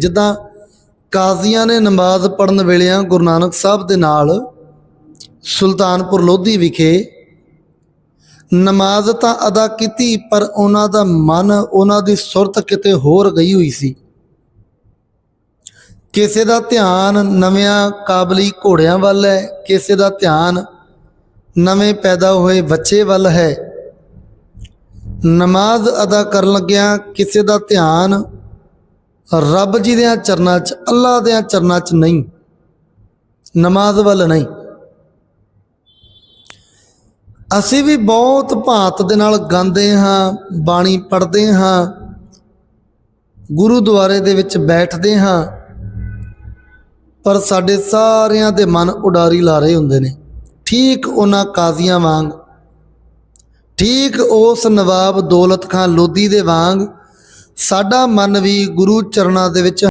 ਜਿੱਦਾਂ ਕਾਜ਼ੀਆਂ ਨੇ ਨਮਾਜ਼ ਪੜਨ ਵੇਲਿਆਂ ਗੁਰੂ ਨਾਨਕ ਸਾਹਿਬ ਦੇ ਨਾਲ ਸੁਲਤਾਨਪੁਰ ਲੋਧੀ ਵਿਖੇ ਨਮਾਜ਼ ਤਾਂ ਅਦਾ ਕੀਤੀ, ਪਰ ਉਹਨਾਂ ਦਾ ਮਨ, ਉਹਨਾਂ ਦੀ ਸੁਰਤ ਕਿਤੇ ਹੋਰ ਗਈ ਹੋਈ ਸੀ। ਕਿਸੇ ਦਾ ਧਿਆਨ ਨਵਿਆਂ ਕਾਬਲੀ ਘੋੜਿਆਂ ਵੱਲ ਹੈ, ਕਿਸੇ ਦਾ ਧਿਆਨ ਨਵੇਂ ਪੈਦਾ ਹੋਏ ਬੱਚੇ ਵੱਲ ਹੈ। ਨਮਾਜ਼ ਅਦਾ ਕਰਨ ਲੱਗਿਆਂ ਕਿਸੇ ਦਾ ਧਿਆਨ ਰੱਬ ਜੀ ਦੇ ਚਰਨਾਂ 'ਚ, ਅੱਲਾਹ ਦੇ ਚਰਨਾਂ 'ਚ ਨਹੀਂ, ਨਮਾਜ਼ ਵੱਲ ਨਹੀਂ। ਅਸੀਂ ਵੀ ਬਹੁਤ ਭਾਂਤ ਦੇ ਨਾਲ ਗਾਉਂਦੇ ਹਾਂ, ਬਾਣੀ ਪੜ੍ਹਦੇ ਹਾਂ, ਗੁਰਦੁਆਰੇ ਦੇ ਵਿੱਚ ਬੈਠਦੇ ਹਾਂ, ਪਰ ਸਾਡੇ ਸਾਰਿਆਂ ਦੇ ਮਨ ਉਡਾਰੀ ਲਾ ਰਹੇ ਹੁੰਦੇ ਨੇ। ਠੀਕ ਉਹਨਾਂ ਕਾਜ਼ੀਆਂ ਵਾਂਗ, ਠੀਕ ਉਸ ਨਵਾਬ ਦੌਲਤ ਖਾਨ ਲੋਧੀ ਦੇ ਵਾਂਗ ਸਾਡਾ ਮਨ ਵੀ ਗੁਰੂ ਚਰਨਾਂ ਦੇ ਵਿੱਚ